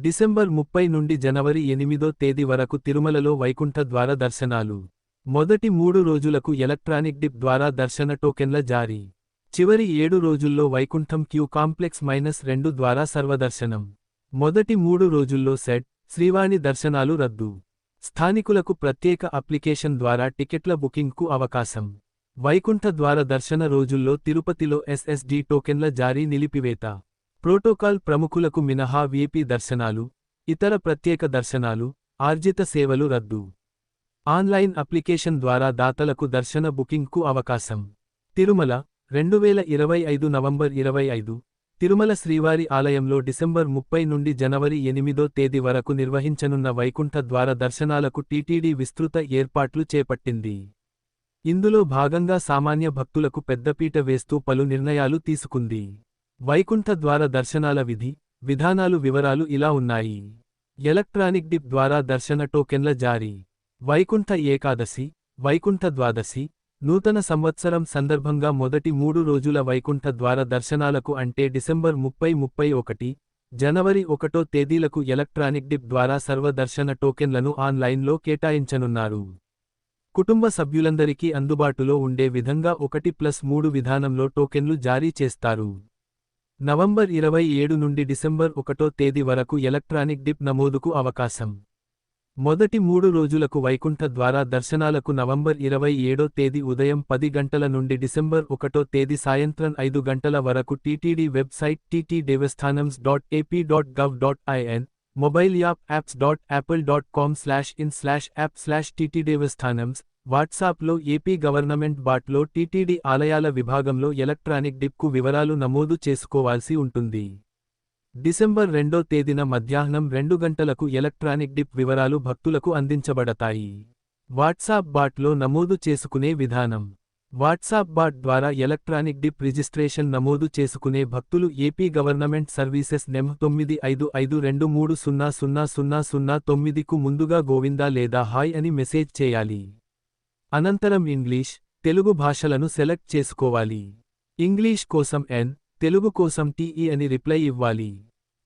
December ముప్పై నుండి జనవరి ఎనిమిదో తేదీ వరకు తిరుమలలో వైకుంఠ ద్వార దర్శనాలు. మొదటి మూడు రోజులకు ఎలక్ట్రానిక్ డిప్ ద్వారా దర్శన టోకెన్ల జారీ. చివరి ఏడు రోజుల్లో వైకుంఠం క్యూ కాంప్లెక్స్ మైనస్ రెండు ద్వారా సర్వదర్శనం. మొదటి మూడు రోజుల్లో సెట్ శ్రీవాణి దర్శనాలు రద్దు. స్థానికులకు ప్రత్యేక అప్లికేషన్ ద్వారా టికెట్ల బుకింగ్కు అవకాశం. వైకుంఠ ద్వార దర్శన రోజుల్లో తిరుపతిలో ఎస్ఎస్డి టోకెన్ల జారీ నిలిపివేత. ప్రోటోకాల్ ప్రముఖులకు మినహా వీపీ దర్శనాలు ఇతర ప్రత్యేక దర్శనాలు ఆర్జిత సేవలు రద్దు. ఆన్లైన్ అప్లికేషన్ ద్వారా దాతలకు దర్శన బుకింగ్కు అవకాశం. తిరుమల రెండు వేల ఇరవై ఐదు నవంబర్ ఇరవై ఐదు తిరుమల శ్రీవారి ఆలయంలో డిసెంబర్ ముప్పై నుండి జనవరి ఎనిమిదో తేదీ వరకు నిర్వహించనున్న వైకుంఠ ద్వార దర్శనాలకు టీటీడీ విస్తృత ఏర్పాట్లు చేపట్టింది. ఇందులో భాగంగా సామాన్య భక్తులకు పెద్దపీట వేస్తూ పలు నిర్ణయాలు తీసుకుంది. వైకుంఠ ద్వార దర్శనాల విధి విధానాలు వివరాలు ఇలా ఉన్నాయి. ఎలక్ట్రానిక్ డిప్ ద్వారా దర్శన టోకెన్ల జారీ. వైకుంఠ ఏకాదశి వైకుంఠ ద్వాదశి నూతన సంవత్సరం సందర్భంగా మొదటి మూడు రోజుల వైకుంఠ ద్వార దర్శనాలకు అంటే డిసెంబర్ ముప్పై ముప్పై ఒకటి జనవరి ఒకటో తేదీలకు ఎలక్ట్రానిక్ డిప్ ద్వారా సర్వదర్శన టోకెన్లను ఆన్లైన్లో కేటాయించనున్నారు. కుటుంబ సభ్యులందరికీ అందుబాటులో ఉండే విధంగా ఒకటి ప్లస్ మూడు విధానంలో టోకెన్లు జారీ చేస్తారు. నవంబర్ ఇరవై ఏడు నుండి డిసెంబర్ ఒకటో తేదీ వరకు ఎలక్ట్రానిక్ డిప్ నమోదుకు అవకాశం. మొదటి మూడు రోజులకు వైకుంఠ ద్వారా దర్శనాలకు నవంబర్ ఇరవై ఏడో తేదీ ఉదయం పది గంటల నుండి డిసెంబర్ ఒకటో తేదీ సాయంత్రం ఐదు గంటల వరకు TTD website TT Devasthanams dot AP dot gov dot IN mobile app apps dot apple dot com slash in slash app slash TT Devasthanams వాట్సాప్లో ఏపీ గవర్నమెంట్ బాట్లో టీటీడీ ఆలయాల విభాగంలో ఎలక్ట్రానిక్ డిప్కు వివరాలు నమోదు చేసుకోవాల్సి ఉంటుంది. డిసెంబర్ రెండో తేదీన మధ్యాహ్నం రెండు గంటలకు ఎలక్ట్రానిక్ డిప్ వివరాలు భక్తులకు అందించబడతాయి. వాట్సాప్ బాట్లో నమోదు చేసుకునే విధానం. వాట్సాప్ బాట్ ద్వారా ఎలక్ట్రానిక్ డిప్ రిజిస్ట్రేషన్ నమోదు చేసుకునే భక్తులు ఏపీ గవర్నమెంట్ సర్వీసెస్ నెమ్ తొమ్మిది ఐదు ఐదు రెండు మూడు సున్నా సున్నా సున్నా సున్నా తొమ్మిదికు ముందుగా గోవిందా లేదా హాయ్ అని మెసేజ్ చేయాలి. అనంతరం ఇంగ్లీష్ తెలుగు భాషలను సెలెక్ట్ చేసుకోవాలి. ఇంగ్లీష్ కోసం ఎన్ తెలుగు కోసం టీఈ అని రిప్లై ఇవ్వాలి.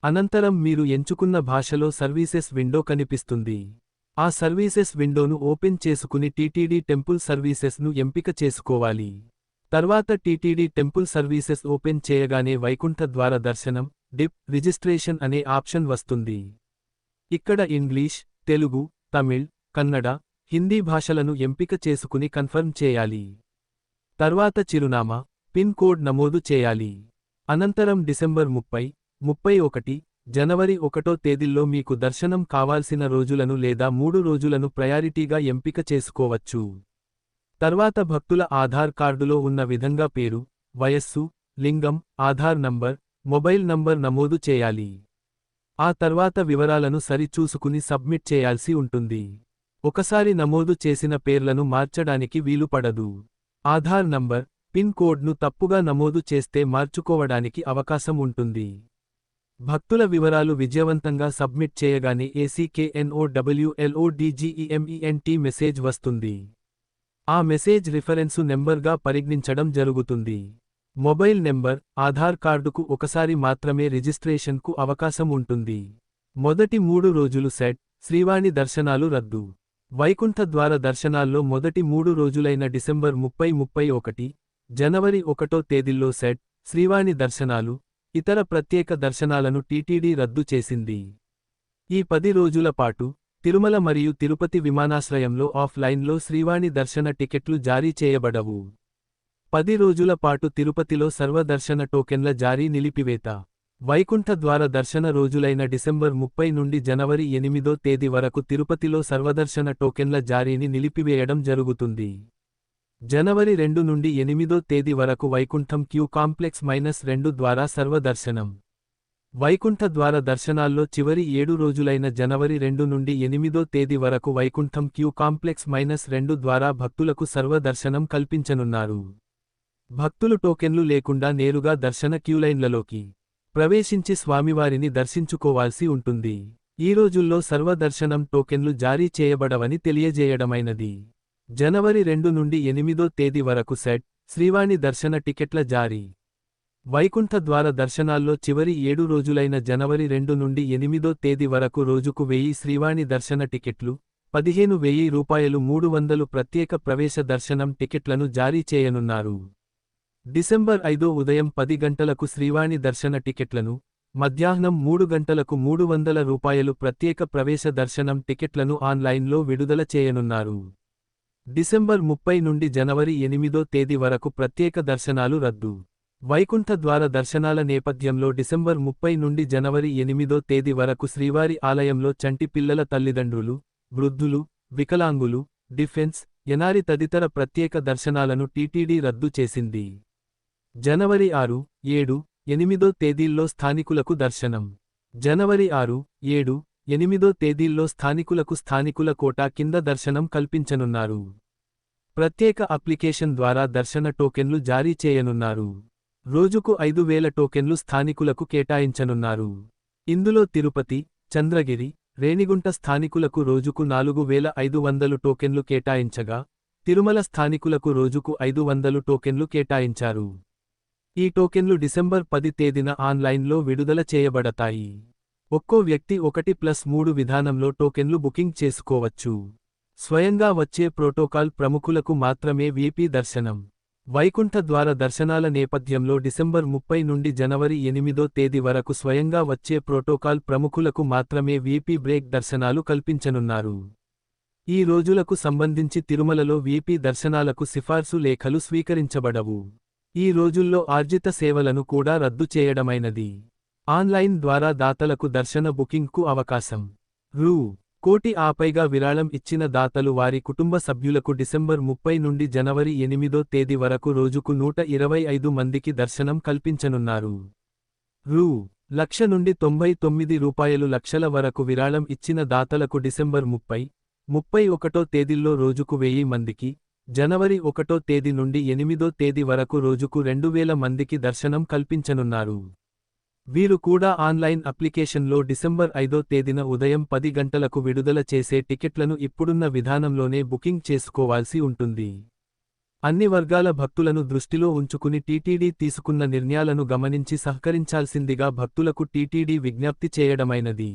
అనంతరం మీరు ఎంచుకున్న భాషలో సర్వీసెస్ విండో కనిపిస్తుంది. ఆ సర్వీసెస్ విండోను ఓపెన్ చేసుకుని టీటీడీ టెంపుల్ సర్వీసెస్ను ఎంపిక చేసుకోవాలి. తర్వాత టీటీడీ టెంపుల్ సర్వీసెస్ ఓపెన్ చేయగానే వైకుంఠ ద్వార దర్శనం డిప్ రిజిస్ట్రేషన్ అనే ఆప్షన్ వస్తుంది. ఇక్కడ ఇంగ్లీష్ తెలుగు తమిళ్ కన్నడ హిందీ భాషలను ఎంపిక చేసుకుని కన్ఫర్మ్ చేయాలి. తర్వాత చిరునామా పిన్ కోడ్ నమోదు చేయాలి. అనంతరం డిసెంబర్ ముప్పై ముప్పై ఒకటి జనవరి ఒకటో తేదీల్లో మీకు దర్శనం కావాల్సిన రోజులను లేదా మూడు రోజులను ప్రయారిటీగా ఎంపిక చేసుకోవచ్చు. తర్వాత భక్తుల ఆధార్ కార్డులో ఉన్న విధంగా పేరు వయస్సు లింగం ఆధార్ నంబర్ మొబైల్ నంబర్ నమోదు చేయాలి. ఆ తర్వాత వివరాలను సరిచూసుకుని సబ్మిట్ చేయాల్సి ఉంటుంది. ఒకసారి నమోదు చేసిన పేర్లను మార్చడానికి వీలుపడదు ఆధార్ నంబర్ పిన్ కోడ్ను తప్పుగా నమోదు చేస్తే మార్చుకోవడానికి అవకాశం ఉంటుంది. భక్తుల వివరాలు విజయవంతంగా సబ్మిట్ చేయగానే ఏసీకేఎన్ఓడబ్ల్యూఎల్ఓడిజిఈఎంఈఎన్టీ మెసేజ్ వస్తుంది. ఆ మెసేజ్ రిఫరెన్సు నెంబర్గా పరిగణించడం జరుగుతుంది. మొబైల్ నెంబర్ ఆధార్ కార్డుకు ఒకసారి మాత్రమే రిజిస్ట్రేషన్కు అవకాశం ఉంటుంది. మొదటి మూడు రోజులు సెట్ శ్రీవాణి దర్శనాలు రద్దు. వైకుంఠ ద్వార దర్శనాల్లో మొదటి మూడు రోజులైన డిసెంబర్ ముప్పై ముప్పై ఒకటి జనవరి ఒకటో తేదీల్లో సెట్ శ్రీవాణి దర్శనాలు ఇతర ప్రత్యేక దర్శనాలను టీటీడీ రద్దు చేసింది. ఈ పది రోజుల పాటు తిరుమల మరియు తిరుపతి విమానాశ్రయంలో ఆఫ్లైన్లో శ్రీవాణి దర్శన టికెట్లు జారీ చేయబడవు. పది రోజుల పాటు తిరుపతిలో సర్వదర్శన టోకెన్ల జారీ నిలిపివేత. వైకుంఠ ద్వార దర్శన రోజులైన డిసెంబర్ ముప్పై నుండి జనవరి ఎనిమిదో తేదీ వరకు తిరుపతిలో సర్వదర్శన టోకెన్ల జారీని నిలిపివేయడం జరుగుతుంది. జనవరి రెండు నుండి ఎనిమిదో తేదీ వరకు వైకుంఠం క్యూ కాంప్లెక్స్ మైనస్ రెండు ద్వారా సర్వదర్శనం. వైకుంఠ ద్వార దర్శనాల్లో చివరి ఏడు రోజులైన జనవరి రెండు నుండి ఎనిమిదో తేదీ వరకు వైకుంఠం క్యూ కాంప్లెక్స్ మైనస్ రెండు ద్వారా భక్తులకు సర్వదర్శనం కల్పించనున్నారు. భక్తులు టోకెన్లు లేకుండా నేరుగా దర్శన క్యూలైన్లలోకి ప్రవేశించి స్వామివారిని దర్శించుకోవాల్సి ఉంటుంది. ఈ రోజుల్లో సర్వదర్శనం టోకెన్లు జారీ చేయబడవని తెలియజేయడమైనది. జనవరి రెండు నుండి ఎనిమిదో తేదీ వరకు సెట్ శ్రీవాణి దర్శన టికెట్ల జారీ. వైకుంఠ ద్వార దర్శనాల్లో చివరి ఏడు రోజులైన జనవరి రెండు నుండి ఎనిమిదో తేదీ వరకు రోజుకు వెయ్యి శ్రీవాణి దర్శన టికెట్లు పదిహేను వెయ్యి రూపాయలు మూడు వందలు ప్రత్యేక ప్రవేశ దర్శనం టికెట్లను జారీ చేయనున్నారు. డిసెంబర్ ఐదో ఉదయం పది గంటలకు శ్రీవాణి దర్శన టికెట్లను మధ్యాహ్నం మూడు గంటలకు మూడు వందల రూపాయలు ప్రత్యేక ప్రవేశ దర్శనం టికెట్లను ఆన్లైన్లో విడుదల చేయనున్నారు. డిసెంబర్ ముప్పై నుండి జనవరి ఎనిమిదో తేదీ వరకు ప్రత్యేక దర్శనాలు రద్దు. వైకుంఠ ద్వార దర్శనాల నేపథ్యంలో డిసెంబర్ ముప్పై నుండి జనవరి ఎనిమిదో తేదీ వరకు శ్రీవారి ఆలయంలో చంటి పిల్లల తల్లిదండ్రులు వృద్ధులు వికలాంగులు డిఫెన్స్ ఎనారి తదితర ప్రత్యేక దర్శనాలను టీటీడీ రద్దు చేసింది. జనవరి ఆరు ఏడు ఎనిమిదో తేదీల్లో స్థానికులకు దర్శనం. జనవరి ఆరు ఏడు ఎనిమిదో తేదీల్లో స్థానికులకు స్థానికుల కోటా కింద దర్శనం కల్పించనున్నారు. ప్రత్యేక అప్లికేషన్ ద్వారా దర్శన టోకెన్లు జారీ చేయనున్నారు. రోజుకు ఐదు వేల టోకెన్లు స్థానికులకు కేటాయించనున్నారు. ఇందులో తిరుపతి చంద్రగిరి రేణిగుంట స్థానికులకు రోజుకు నాలుగు వేల ఐదు వందలు టోకెన్లు కేటాయించగా తిరుమల స్థానికులకు రోజుకు ఐదు వందలు టోకెన్లు కేటాయించారు. ఈ టోకెన్లు డిసెంబర్ పది తేదీన ఆన్లైన్లో విడుదల చేయబడతాయి. ఒక్కో వ్యక్తి ఒకటి ప్లస్ మూడు విధానంలో టోకెన్లు బుకింగ్ చేసుకోవచ్చు. స్వయంగా వచ్చే ప్రోటోకాల్ ప్రముఖులకు మాత్రమే వీపీ దర్శనం. వైకుంఠ ద్వార దర్శనాల నేపథ్యంలో డిసెంబర్ ముప్పై నుండి జనవరి ఎనిమిదో తేదీ వరకు స్వయంగా వచ్చే ప్రోటోకాల్ ప్రముఖులకు మాత్రమే వీపీ బ్రేక్ దర్శనాలు కల్పించనున్నారు. ఈ రోజులకు సంబంధించి తిరుమలలో వీపీ దర్శనాలకు సిఫార్సు లేఖలు స్వీకరించబడవు. ఈ రోజుల్లో ఆర్జిత సేవలను కూడా రద్దు చేయడమైనది. ఆన్లైన్ ద్వారా దాతలకు దర్శన బుకింగ్కు అవకాశం. రూ. కోటి ఆపైగా విరాళం ఇచ్చిన దాతలు వారి కుటుంబ సభ్యులకు డిసెంబర్ ముప్పై నుండి జనవరి ఎనిమిదో తేదీ వరకు రోజుకు నూట ఇరవై ఐదు మందికి దర్శనం కల్పించనున్నారు. రూ. లక్ష నుండి తొంభై తొమ్మిది రూపాయలు లక్షల వరకు విరాళం ఇచ్చిన దాతలకు డిసెంబర్ ముప్పై ముప్పై ఒకటో తేదీల్లో రోజుకు వెయ్యి మందికి జనవరి ఒకటో తేదీ నుండి ఎనిమిదో తేదీ వరకు రోజుకు రెండు వేల మందికి దర్శనం కల్పించనున్నారు. వీరు కూడా ఆన్లైన్ అప్లికేషన్లో డిసెంబర్ ఐదో తేదీన ఉదయం పది గంటలకు విడుదల చేసే టికెట్లను ఇప్పుడున్న విధానంలోనే బుకింగ్ చేసుకోవాల్సి ఉంటుంది. అన్ని వర్గాల భక్తులను దృష్టిలో ఉంచుకుని టీటీడీ తీసుకున్న నిర్ణయాలను గమనించి సహకరించాల్సిందిగా భక్తులకు టీటీడీ విజ్ఞప్తి చేయడమైనది.